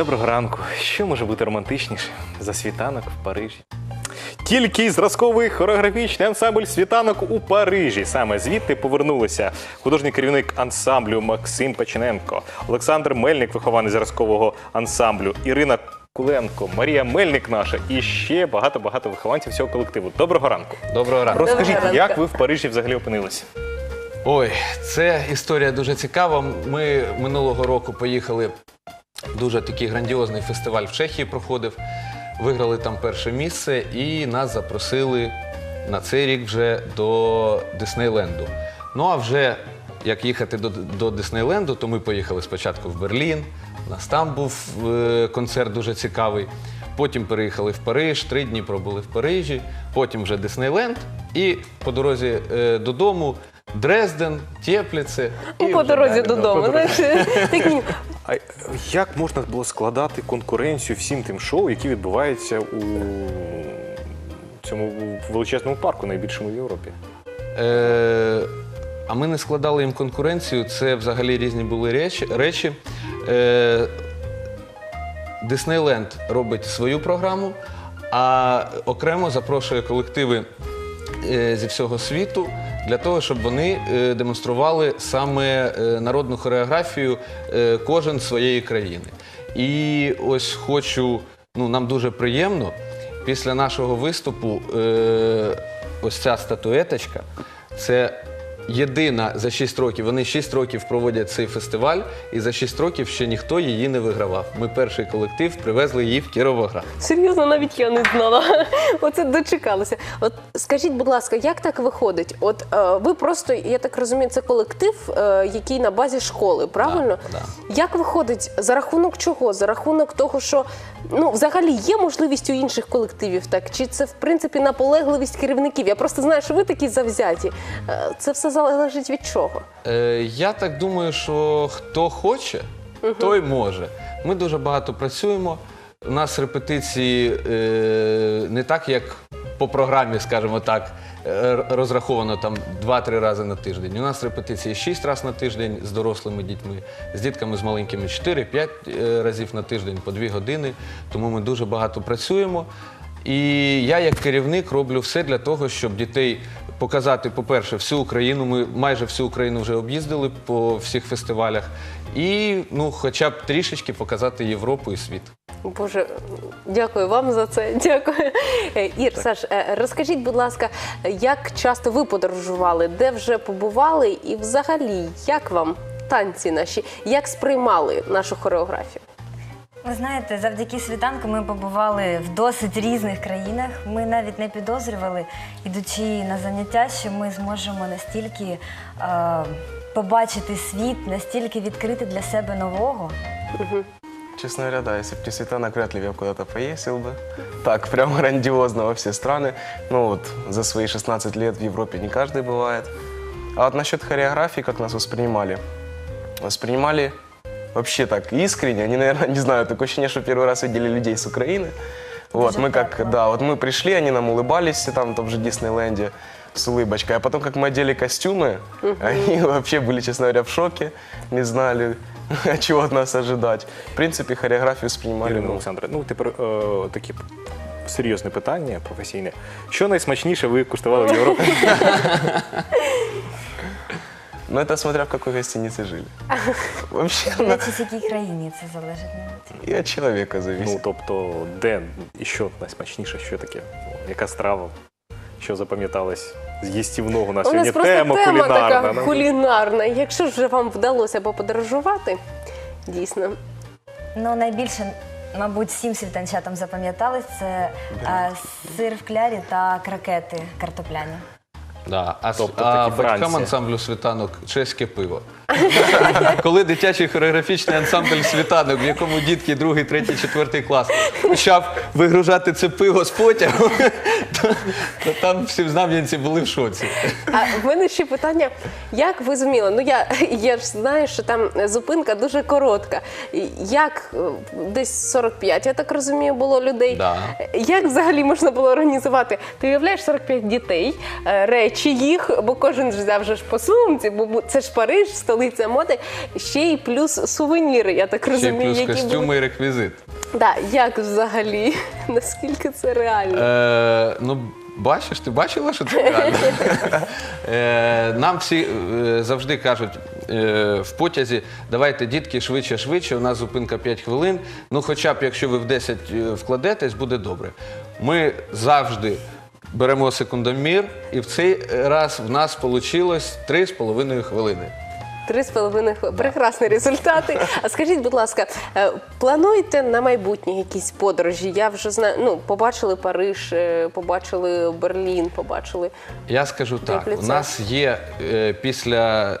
Доброго ранку. Що може бути романтичніше за світанок в Парижі? Тільки зразковий хореографічний ансамбль світанок у Парижі. Саме звідти повернулися художній керівник ансамблю Максим Печененко, Олександр Мельник, вихований зразкового ансамблю, Ірина Куленко, Марія Мельник наша і ще багато-багато вихованців цього колективу. Доброго ранку. Доброго ранку. Розкажіть, ранку. як ви в Парижі взагалі опинилися? Ой, це історія дуже цікава. Ми минулого року поїхали. Дуже такий грандіозний фестиваль в Чехії проходив. Виграли там перше місце і нас запросили на цей рік вже до Диснейленду. Ну а вже як їхати до, до Диснейленду, то ми поїхали спочатку в Берлін. У нас там був е, концерт дуже цікавий. Потім переїхали в Париж, три дні пробули в Парижі, потім вже Диснейленд. І по дорозі е, додому Дрезден, Тєпліце. і Ну, по вже дорозі далі, да. додому. Знаєш, такі, А як можна було складати конкуренцію всім тим шоу, які відбуваються у цьому величезному парку, найбільшому в Європі? Е, а ми не складали їм конкуренцію, це взагалі різні були речі. речі. Е, Диснейленд робить свою програму, а окремо запрошує колективи е, зі всього світу для того, щоб вони е, демонстрували саме е, народну хореографію е, кожен своєї країни. І ось хочу, ну нам дуже приємно після нашого виступу. Ось ця статуеточка. Це єдина за 6 років. Вони 6 років проводять цей фестиваль, і за 6 років ще ніхто її не вигравав. Ми перший колектив привезли її в Кіровоград. серйозно, навіть я не знала. Оце дочекалася. От скажіть, будь ласка, як так виходить? От е, ви просто, я так розумію, це колектив, е, який на базі школи, правильно? Да, Як виходить? За рахунок чого? За рахунок того, що ну взагалі є можливість у інших колективів, так чи це в принципі наполегливість керівників? Я просто знаю, що ви такі завзяті. Е, Це все залежить від чого? Е, я так думаю, що хто хоче, той може. Ми дуже багато працюємо. У нас репетиції е, не так, як по програмі, скажімо так, е, розраховано там 2-3 рази на тиждень. У нас репетиції 6 разів на тиждень з дорослими дітьми, з дітками з маленькими 4-5 е, разів на тиждень по 2 години. Тому ми дуже багато працюємо. І я, як керівник, роблю все для того, щоб дітей показати, по-перше, всю Україну. Ми майже всю Україну вже об'їздили по всіх фестивалях, і ну, хоча б трішечки показати Європу і світ. Боже, дякую вам за це. Дякую. Ір, Саш, е, розкажіть, будь ласка, як часто ви подорожували, де вже побували, і взагалі, як вам танці наші, як сприймали нашу хореографію? Ви знаєте, завдяки світанку ми побували в досить різних країнах. Ми навіть не підозрювали, ідучи на заняття, що ми зможемо настільки е, побачити світ, настільки відкрити для себе нового. Честно говоря, да, если бы не светанок, вряд ли бы я куда-то поездил бы. Так, прям грандиозно во все страны. Ну вот, за свои 16 лет в Европе не каждый бывает. А вот насчет хореографии, как нас воспринимали? Воспринимали вообще так искренне. Они, наверное, не знаю, такое ощущение, что первый раз видели людей с Украины. Вот, Даже мы как, так, да, вот мы пришли, они нам улыбались там в том же Диснейленде с улыбочкой. А потом, как мы одели костюмы, они вообще были, честно говоря, в шоке, не знали, чего от нас ожидать. В принципе, хореографию воспринимали. Ірина ну, Олександре, ну тепер е, таке серйозне питання професійне. Що найсмачніше ви куштували в Європі? Но это смотря в какой гостинице жили. Вообще, на- з якій країні це залежить. навіть. и от человека зависит. Ну тобто, де і що найсмачніше, що таке? Яка страва? Що запам'яталось з їстівного у нас У нас сьогодні просто тема, тема кулінарна. така ну. кулінарна. Якщо ж вже вам вдалося поподорожувати, дійсно. Ну, найбільше, мабуть, всім світанчатам запам'яталось це е, сир в клярі та кракети картопляні. Да. А, с- Тобто а таки батькам Франція. ансамблю світанок чеське пиво. Коли дитячий хореографічний ансамбль світанок, в якому дітки другий, третій, четвертий клас почав вигружати це пиво з потягу, то, то там всі знам'янці були в шоці. А в мене ще питання: як ви зуміли? Ну я, я ж знаю, що там зупинка дуже коротка. Як е, десь 45, я так розумію, було людей. Да. Як взагалі можна було організувати? Ти уявляєш 45 дітей, е, речі їх, бо кожен взяв же ж по сумці, бо це ж Париж, столиця столиця моди. Ще й плюс сувеніри, я так Ще й розумію, плюс які костюми і реквізит. Да, як взагалі? Наскільки це реально? Е, ну, бачиш, ти бачила, що це реально? е, нам всі е, завжди кажуть е, в потязі, давайте, дітки, швидше, швидше, у нас зупинка 5 хвилин. Ну, хоча б якщо ви в 10 е, вкладетесь, буде добре. Ми завжди беремо секундомір, і в цей раз в нас вийшло 3,5 хвилини. Три з половиною хвилини. Прекрасні результати. А скажіть, будь ласка, е, плануєте на майбутнє якісь подорожі? Я вже знаю, ну, побачили Париж, е, побачили Берлін, побачили. Я скажу так: у нас є е, після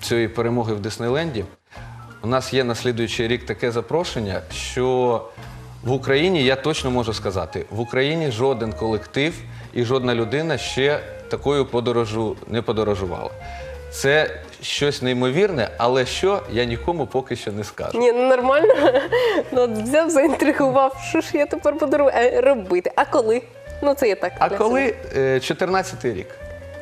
цієї перемоги в Диснейленді, у нас є на слідуючий рік таке запрошення, що в Україні я точно можу сказати, в Україні жоден колектив і жодна людина ще такою подорожу не подорожувала. Це щось неймовірне, але що я нікому поки що не скажу. Ні, ну нормально. Ну, от взяв, заінтригував, що ж я тепер буду ро- е, робити. А коли? Ну, це я так. А коли е, 14 рік?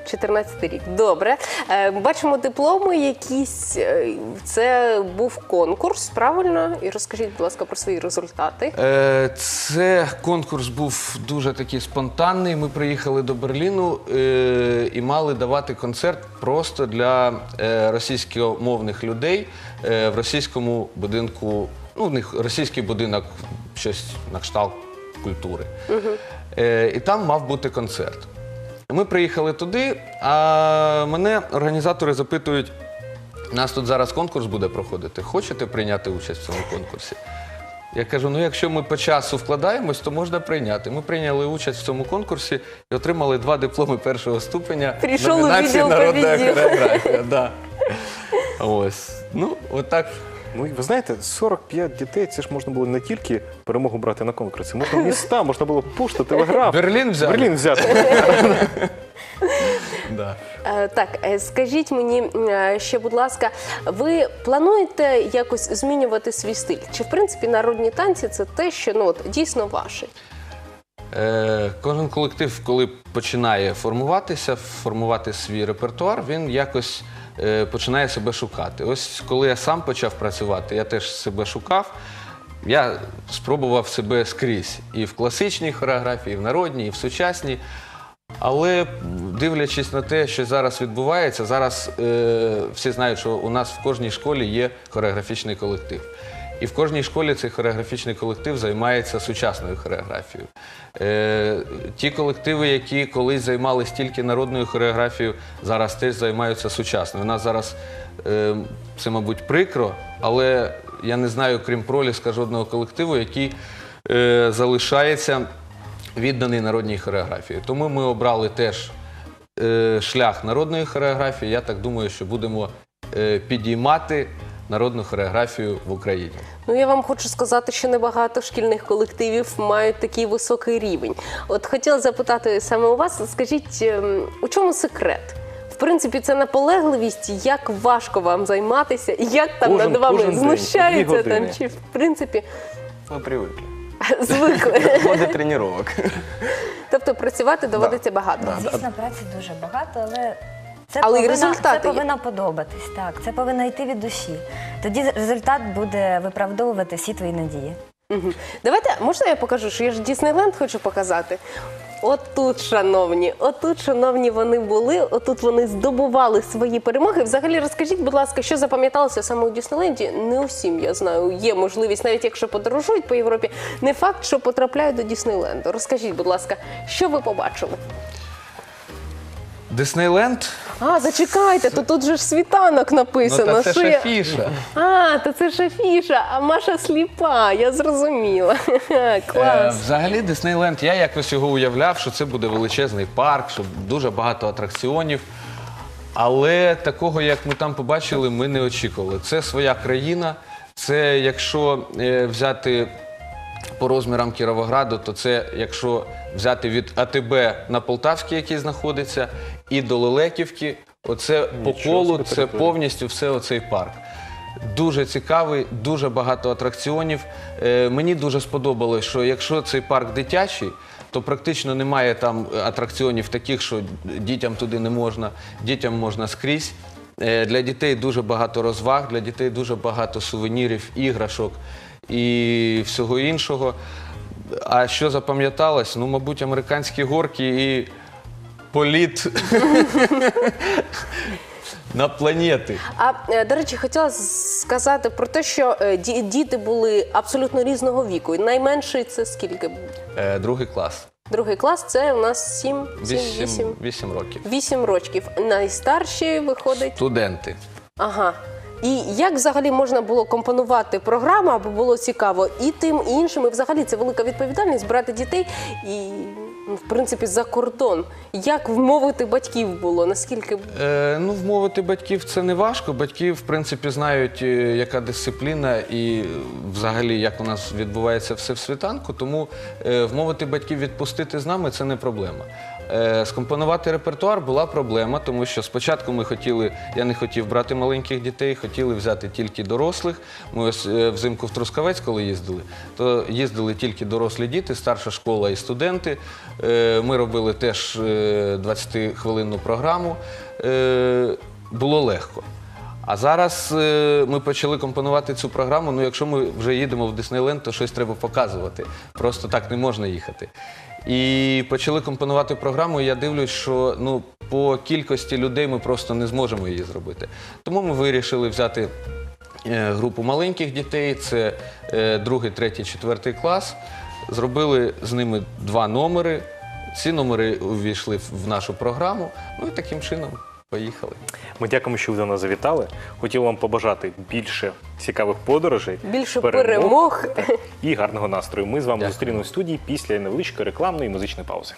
14 рік. Добре. Е, Бачимо дипломи якісь. Е, Це був конкурс, правильно? І розкажіть, будь ласка, про свої результати. Е, Це конкурс був дуже такий спонтанний. Ми приїхали до Берліну е, і мали давати концерт просто для е, російськомовних людей е, в російському будинку. Ну, в них російський будинок, щось на кшталт культури. Е, І там мав бути концерт. Ми приїхали туди, а мене організатори запитують. У нас тут зараз конкурс буде проходити. Хочете прийняти участь в цьому конкурсі? Я кажу: ну якщо ми по часу вкладаємось, то можна прийняти. Ми прийняли участь в цьому конкурсі і отримали два дипломи першого ступеня. Прийшов у відділ «Народна хореографія. Да. Ось. Ну, отак. Ну, і ви знаєте, 45 дітей це ж можна було не тільки перемогу брати на конкурсі, можна міста, можна було пошту, телеграф. Берлін взяли. Берлін взяти. Да. Е, Так, е, скажіть мені е, ще, будь ласка, ви плануєте якось змінювати свій стиль? Чи в принципі народні танці це те, що ну от дійсно ваше? Е, кожен колектив, коли починає формуватися, формувати свій репертуар, він якось починає себе шукати. Ось коли я сам почав працювати, я теж себе шукав. Я спробував себе скрізь і в класичній хореографії, і в народній, і в сучасній. Але дивлячись на те, що зараз відбувається, зараз е, всі знають, що у нас в кожній школі є хореографічний колектив. І в кожній школі цей хореографічний колектив займається сучасною хореографією. Е, ті колективи, які колись займалися тільки народною хореографією, зараз теж займаються сучасною. У нас зараз е, це, мабуть, прикро, але я не знаю, крім проліска, жодного колективу, який е, залишається відданий народній хореографії. Тому ми обрали теж е, шлях народної хореографії. Я так думаю, що будемо е, підіймати народну хореографію в Україні. Ну я вам хочу сказати, що небагато шкільних колективів мають такий високий рівень. От хотіла запитати саме у вас, скажіть, ем, у чому секрет? В принципі, це наполегливість, як важко вам займатися, і як там Кожен- над вами кожен день, по дві знущаються там, години. чи в принципі Мы привыкли. звикли. Годы тренировок. Тобто працювати доводиться багато. Звісно, праці дуже багато, але це Але й повинно, результати це є. повинно подобатись. Так, це повинно йти від душі. Тоді результат буде виправдовувати всі твої надії. Мгм. Давайте, можна я покажу, що я ж Діснейленд хочу показати. Отут, шановні, отут, шановні, вони були, отут вони здобували свої перемоги. Взагалі, розкажіть, будь ласка, що запам'яталося саме у Діснейленді? Не усім я знаю. Є можливість, навіть якщо подорожують по Європі, не факт, що потрапляють до Діснейленду. Розкажіть, будь ласка, що ви побачили? Диснейленд А, зачекайте, то тут же ж світанок ну, написано. та це що ж я-. А, то це ж афіша, а Маша сліпа, я зрозуміла. Е, взагалі, Диснейленд, я якось його уявляв, що це буде величезний парк, що дуже багато атракціонів. Але такого, як ми там побачили, ми не очікували. Це своя країна. Це якщо е, взяти по розмірам Кіровограду, то це якщо взяти від АТБ на Полтавський, який знаходиться, і до Лелеківки, оце по Нічого колу, собі це територія. повністю все оцей парк. Дуже цікавий, дуже багато атракціонів. Е, мені дуже сподобалось, що якщо цей парк дитячий, то практично немає там атракціонів таких, що дітям туди не можна, дітям можна скрізь. Е, Для дітей дуже багато розваг, для дітей дуже багато сувенірів, іграшок і всього іншого. А що запам'яталось? Ну, мабуть, американські горки і політ на планети. А е, до речі, хотіла сказати про те, що е, діти були абсолютно різного віку. Найменший це скільки? Другий клас. Другий клас це у нас 7, 7 Вісім, 8, вісім років. 8 років. Найстарші виходить. Студенти. Ага. І як взагалі можна було компонувати програму, аби було цікаво і тим, і іншим. І взагалі це велика відповідальність брати дітей і, в принципі, за кордон. Як вмовити батьків було? Наскільки Е, ну, вмовити батьків це не важко. Батьки, в принципі, знають, е, яка дисципліна і взагалі як у нас відбувається все в світанку. Тому е, вмовити батьків відпустити з нами це не проблема. Е, скомпонувати репертуар була проблема, тому що спочатку ми хотіли, я не хотів брати маленьких дітей, хотіли взяти тільки дорослих. Ми ось е, взимку в Трускавець, коли їздили, то їздили тільки дорослі діти, старша школа і студенти. Е, Ми робили теж е, 20-хвилинну програму. Було легко. А зараз ми почали компонувати цю програму. Ну, якщо ми вже їдемо в Диснейленд, то щось треба показувати. Просто так не можна їхати. І почали компонувати програму. І я дивлюсь, що ну, по кількості людей ми просто не зможемо її зробити. Тому ми вирішили взяти е, групу маленьких дітей, це е, другий, третій, четвертий клас. Зробили з ними два номери. Ці номери увійшли в- в нашу програму. Ну і таким чином поїхали. Ми дякуємо, що ви до нас завітали. Хотів вам побажати більше цікавих подорожей, більше перемог. і гарного настрою. Ми з вами зустрінемось в студії після невеличкої рекламної і музичної паузи.